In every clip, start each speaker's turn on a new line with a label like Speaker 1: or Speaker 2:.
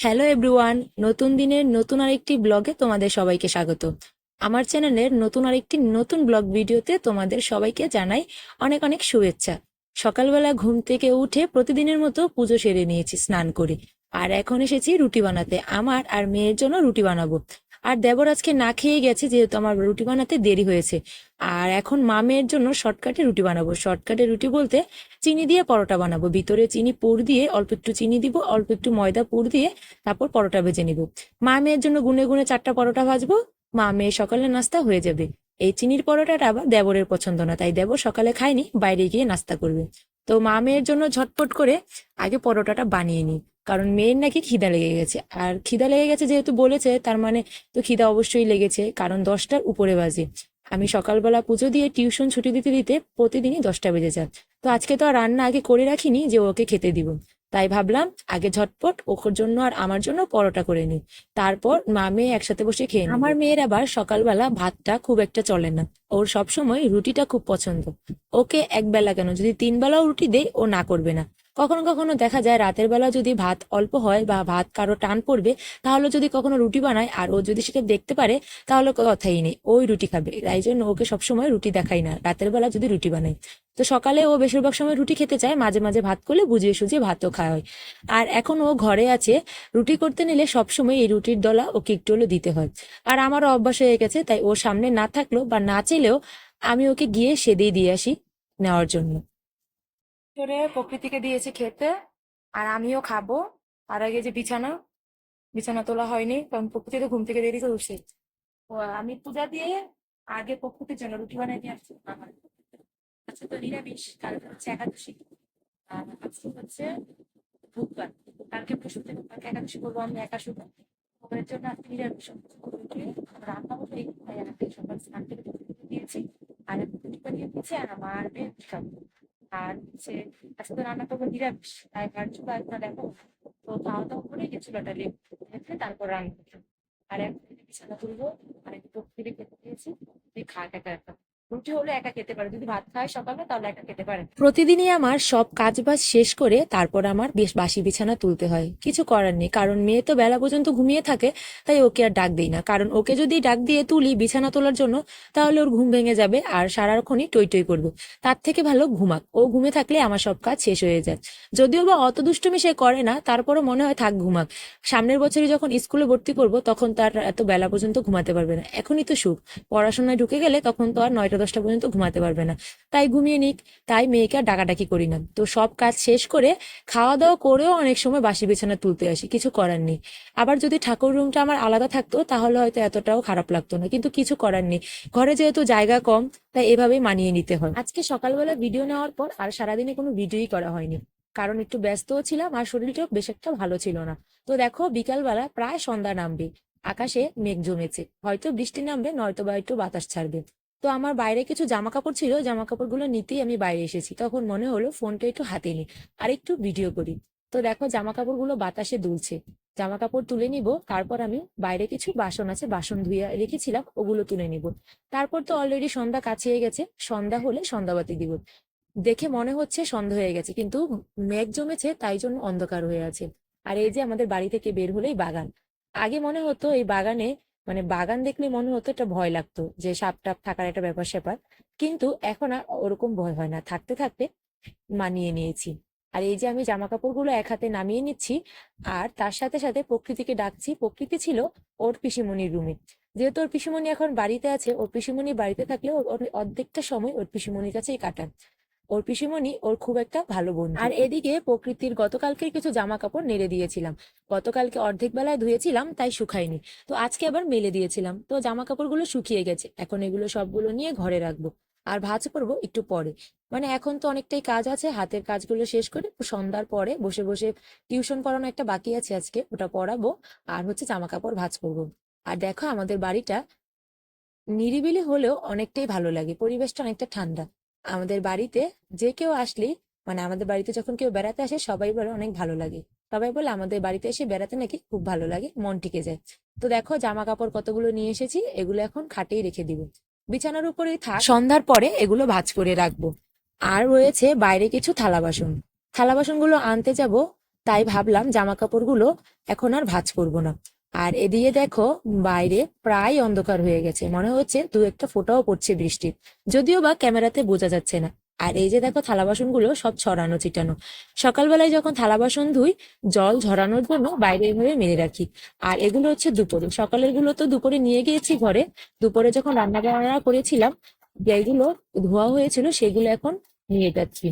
Speaker 1: Hello everyone নতুন দিনের নতুন আরেকটি ব্লগে তোমাদের সবাইকে স্বাগত। আমার চ্যানেলের নতুন আরেকটি নতুন ব্লগ ভিডিওতে তোমাদের সবাইকে জানাই অনেক অনেক শুভেচ্ছা। সকালবেলা ঘুম থেকে উঠে প্রতিদিনের মতো পুজো সেরে নিয়েছি, স্নান করে। আর এখন এসেছি রুটি বানাতে। আমার আর মেয়ের জন্য রুটি বানাবো। আর দেবর আজকে না খেয়ে গেছে, যেহেতু আমার রুটি বানাতে দেরি হয়েছে। আর এখন মা মেয়ের জন্য শর্টকাটে রুটি বানাবো। শর্টকাটে রুটি বলতে চিনি দিয়ে পরোটা বানাবো। ভিতরে চিনি পুর দিয়ে অল্প একটু চিনি দিব, অল্প একটু ময়দা পুর দিয়ে তারপর পরোটা ভেজে নিব। মা মেয়ের জন্য গুনে গুনে চারটা পরোটা ভাজবো। মা মেয়ে সকালের নাস্তা হয়ে যাবে। এই চিনির পরোটাটা আবার দেবরের পছন্দ না, তাই দেবর সকালে খায়নি, বাইরে গিয়ে নাস্তা করবে। তো মা মেয়ের জন্য ঝটপট করে আগে পরোটাটা বানিয়ে নিই। কারণ মেয়ের নাকি খিদা লেগে গেছে। আর খিদা লেগে গেছে যেহেতু বলেছে, তার মানে তো খিদা অবশ্যই লেগেছে, কারণ দশটার উপরে বাজে। আমি সকালবেলা পুজো দিয়ে টিউশন ছুটি দিতে দিতে প্রতিদিনই দশটা বেজে যায়। তো আজকে তো আর রান্না আগে করে রাখিনি যে ওকে খেতে দিব। তাই ভাবলাম আগে ঝটপট ওর জন্য আর আমার জন্য পরোটা করে নিই। তারপর মা, মেয়ে একসাথে বসে খেয়ে আমার মেয়ের আবার সকালবেলা ভাতটা খুব একটা চলে না। ওর সবসময় রুটিটা খুব পছন্দ। ওকে এক বেলা কেন? যদি তিন বেলাও রুটি দেয়, ও না করবে না। কখনো কখনো দেখা যায় রাতের বেলা যদি ভাত অল্প হয় বা ভাত কারও টান পড়বে, তাহলে যদি কখনো রুটি বানায় আর ও যদি সেটা দেখতে পারে, তাহলে কথাই নেই। ওই রুটি খাবে। তাই জন্য ওকে সবসময় রুটি দেখাই না। রাতের বেলা যদি রুটি বানাই তো সকালে ও বেশিরভাগ সময় রুটি খেতে চায়। মাঝে মাঝে ভাত করলে বুঝিয়ে সুঝিয়ে ভাতও খাওয়া হয়। আর এখন ও ঘরে আছে। রুটি করতে নিলে সবসময় এই রুটির দলা ওকে একটু হলেও দিতে হয়। আর আমারও অভ্যাস হয়ে গেছে, তাই ওর সামনে না থাকলেও বা না চেলেও আমি ওকে গিয়ে সেদেই দিয়ে আসি নেওয়ার জন্য। করে প্রকৃতিকে দিয়েছে খেতে, আর আমিও খাব। আর আগে যে বিছানা বিছানা তোলা হয়নি, কারণ প্রকৃতি তো ঘুম থেকে দেরি করে উঠছে আমি পূজা দিয়ে আগে প্রকৃতির জন্য রুটি বানিয়ে নিয়ে আসছি। আজকে তো নিরামিষ, কালকে হচ্ছে একাদশী। আর আজকে হচ্ছে বুধবার, কালকে বৃহস্পতিবার। কালকে একাদশী করব আমি একা শুধু ওদের জন্য আজকে নিরামিষ। রান্না বলে সকাল স্নান থেকে দিয়েছি, আর রুটি বানিয়ে দিয়েছি, আর আমার মেয়ে আর হচ্ছে আজকে তো রান্না করব নিরামিষ। তাই চুলা আপনার দেখো। তো খাওয়া দাওয়া করে চুলাটা লেপে তারপর রান্না করব আর এক বিছানা তুলবো। আর একটু খেতে দিয়েছি তুই একা একা রুটি হলে একা খেতে পারে। যদি ভাত খায় সকালে, তাহলে একা খেতে পারে প্রতিদিনই আমার সব কাজ বাজ শেষ করে তারপর আমার বেশ বাসি বিছানা তুলতে হয়। কিছু করার নেই, কারণ মেয়ে তো বেলা পর্যন্ত ঘুমিয়ে থাকে, তাই ওকে আর ডাক দিই না। কারণ ওকে যদি ডাক দিয়ে তুলি বিছানা তোলার জন্য, তাহলে ওর ঘুম ভেঙে যাবে আর সারাক্ষণই টই টই করব। তার থেকে ভালো ঘুমাক। ও ঘুমে থাকলে আমার সব কাজ শেষ হয়ে যায়। যদিও বা অত দুষ্টুমি সে করে না, তারপরও মনে হয় থাক ঘুমাক। সামনের বছরে যখন স্কুলে ভর্তি করব, তখন তার এত বেলা পর্যন্ত ঘুমাতে পারবে না। এখনই তো সুখ। পড়াশোনায় ঢুকে গেলে তখন তো আর নয়টা দশটা পর্যন্ত ঘুমাতে পারবে না। তাই ঘুমিয়ে নিক, তাই মেয়েকে আর ডাকাডাকি করি না। তো সব কাজ শেষ করে খাওয়া দাওয়া করেও অনেক সময় বাসি বিছানা তুলতে আসি, কিছু করার নেই। আবার যদি ঠাকুর রুমটা আমার আলাদা থাকতো, তাহলে হয়তো এতটাও খারাপ লাগতো না, কিন্তু কিছু করার নেই। ঘরে যেহেতু জায়গা কম, তাই এভাবেই মানিয়ে নিতে হয়। আজকে সকালবেলা ভিডিও নেওয়ার পর আর সারাদিনে কোনো ভিডিওই করা হয়নি। কারণ একটু ব্যস্তও ছিলাম আর শরীরটাও বেশ একটা ভালো ছিল না। তো দেখো বিকালবেলা প্রায় সন্ধ্যা নামবে। আকাশে মেঘ জমেছে। হয়তো বৃষ্টি নামবে নয়তো বা একটু বাতাস ছাড়বে। তো আমার বাইরে কিছু জামা কাপড় ছিল জামা কাপড়গুলো নিতেই আমি বাইরে এসেছি। তখন মনে হলো ফোনটা একটু হাতে নিই আর একটু ভিডিও করি। তো দেখো জামা কাপড়গুলো বাতাসে দুলছে। জামা কাপড় তুলে নিব, তারপর আমি বাইরে কিছু বাসন আছে, বাসন ধুয়ে রেখেছিলাম, ওগুলো তুলে নিব। তারপর তো অলরেডি সন্ধ্যা কাছে গেছে, সন্ধ্যা হলে সন্ধ্যাবাতি দিব। দেখে মনে হচ্ছে সন্ধ্যা হয়ে গেছে, কিন্তু মেঘ জমেছে, তাই জন্য অন্ধকার হয়ে আছে। আর এই যে আমাদের বাড়ি থেকে বের হলেই বাগান। আগে মনে হতো এই বাগানে মানে বাগান দেখলে মনে হতো একটা ভয় লাগতো যে সাপ টাপ থাকার একটা ব্যাপার স্যাপার। কিন্তু এখন আর ওরকম ভয় হয় না। থাকতে থাকতে মানিয়ে নিয়েছি। আর এই যে আমি জামা কাপড়গুলো এক হাতে নামিয়ে নিচ্ছি আর তার সাথে সাথে প্রকৃতিকে ডাকছি। প্রকৃতি ছিল ওর পিসিমণির রুমে। যেহেতু ওর পিসিমণি এখন বাড়িতে আছে, ওর পিসিমণি বাড়িতে থাকলে ওর অর্ধেকটা সময় ওর পিসিমণির কাছেই কাটায়। ওর পিসিমণি ওর খুব একটা ভালো বন্ধু। আর এদিকে প্রকৃতির গতকালকের কিছু জামা কাপড় নেড়ে দিয়েছিলাম। গতকালকে অর্ধেক বেলায় ধুয়েছিলাম, তাই শুকায়নি। তো আজকে আবার মেলে দিয়েছিলাম। তো জামা কাপড়গুলো শুকিয়ে গেছে। এখন এগুলো সবগুলো নিয়ে ঘরে রাখব। আর ভাজ করব একটু পরে। মানে এখন তো অনেকটাই কাজ আছে, হাতের কাজগুলো শেষ করে সন্ধ্যার পরে বসে বসে টিউশন পড়ানো একটা বাকি আছে আজকে, ওটা পড়াবো। আর হচ্ছে জামা কাপড় ভাজ করব। আর দেখো আমাদের বাড়িটা নিরিবিলি হলেও অনেকটাই ভালো লাগে। পরিবেশটা অনেকটা ঠান্ডা। আমাদের বাড়িতে যে কেউ আসলেই মানে আমাদের বাড়িতে যখন কেউ বেড়াতে আসে, সবাই বলে অনেক ভালো লাগে। সবাই বলে আমাদের বাড়িতে এসে বেড়াতে নাকি খুব ভালো লাগে, মন টিকে যায়। তো দেখো জামা কাপড় কতগুলো নিয়ে এসেছি, এগুলো এখন খাটেই রেখে দিব। বিছানার উপরেই থাক, সন্ধ্যার পরে এগুলো ভাজ করে রাখব। আর রয়েছে বাইরে কিছু থালা বাসন। থালা বাসনগুলো আনতে যাব, তাই ভাবলাম জামা কাপড়গুলো এখন আর ভাজ করব না। আর এদিকে দেখো বাইরে প্রায় অন্ধকার হয়ে গেছে। মনে হচ্ছে দু একটা ফোঁটাও পড়ছে বৃষ্টির যদিও বা ক্যামেরাতে বোঝা যাচ্ছে না। আর এই যে দেখো থালা বাসনগুলো সব ছড়ানো ছিটানো। সকালবেলায় যখন থালা বাসন ধুই, জল ঝরানোর জন্য বাইরে এভাবে মেরে রাখি। আর এগুলো হচ্ছে দুপুরে। সকালেরগুলো তো দুপুরে নিয়ে গিয়েছি ঘরে। দুপুরে যখন রান্না বান্না করেছিলাম, যেগুলো ধোয়া হয়েছিল সেগুলো এখন নিয়ে যাচ্ছি।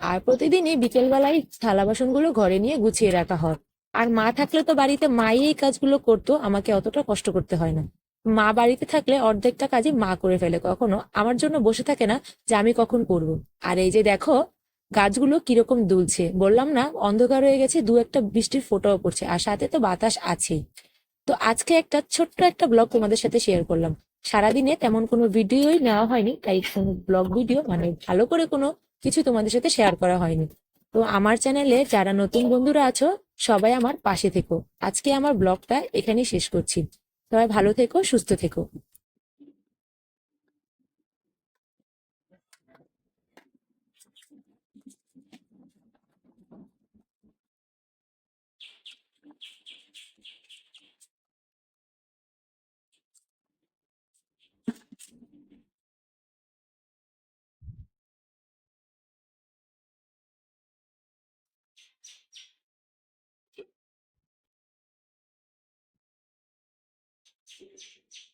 Speaker 1: আর প্রতিদিনই বিকেল বেলায় থালা বাসনগুলো ঘরে নিয়ে গুছিয়ে রাখা হয়। আর মা থাকলে তো বাড়িতে মাই এই কাজগুলো করতো, আমাকে অতটা কষ্ট করতে হয় না। মা বাড়িতে থাকলে অর্ধেকটা কাজই মা করে ফেলে, কখনো আমার জন্য বসে থাকে না যে আমি কখন করব। আর এই যে দেখো, গাছগুলো কীরকম দুলছে। বললাম না, অন্ধকার হয়ে গেছে, দু একটা বৃষ্টির ফোঁটাও পড়ছে, আর সাথে তো বাতাস আছেই। তো আজকে একটা ছোট্ট একটা ব্লগ তোমাদের সাথে শেয়ার করলাম। সারাদিনে তেমন কোনো ভিডিওই নেওয়া হয়নি, তাই কোনো ব্লগ ভিডিও মানে ভালো করে কোনো কিছু তোমাদের সাথে শেয়ার করা হয়নি। তো আমার চ্যানেলে যারা নতুন বন্ধুরা আছো সবাই আমার পাশে থেকো। আজকে আমার ব্লগটা এখানেই শেষ করছি। সবাই ভালো থেকো, সুস্থ থেকো। Thank you.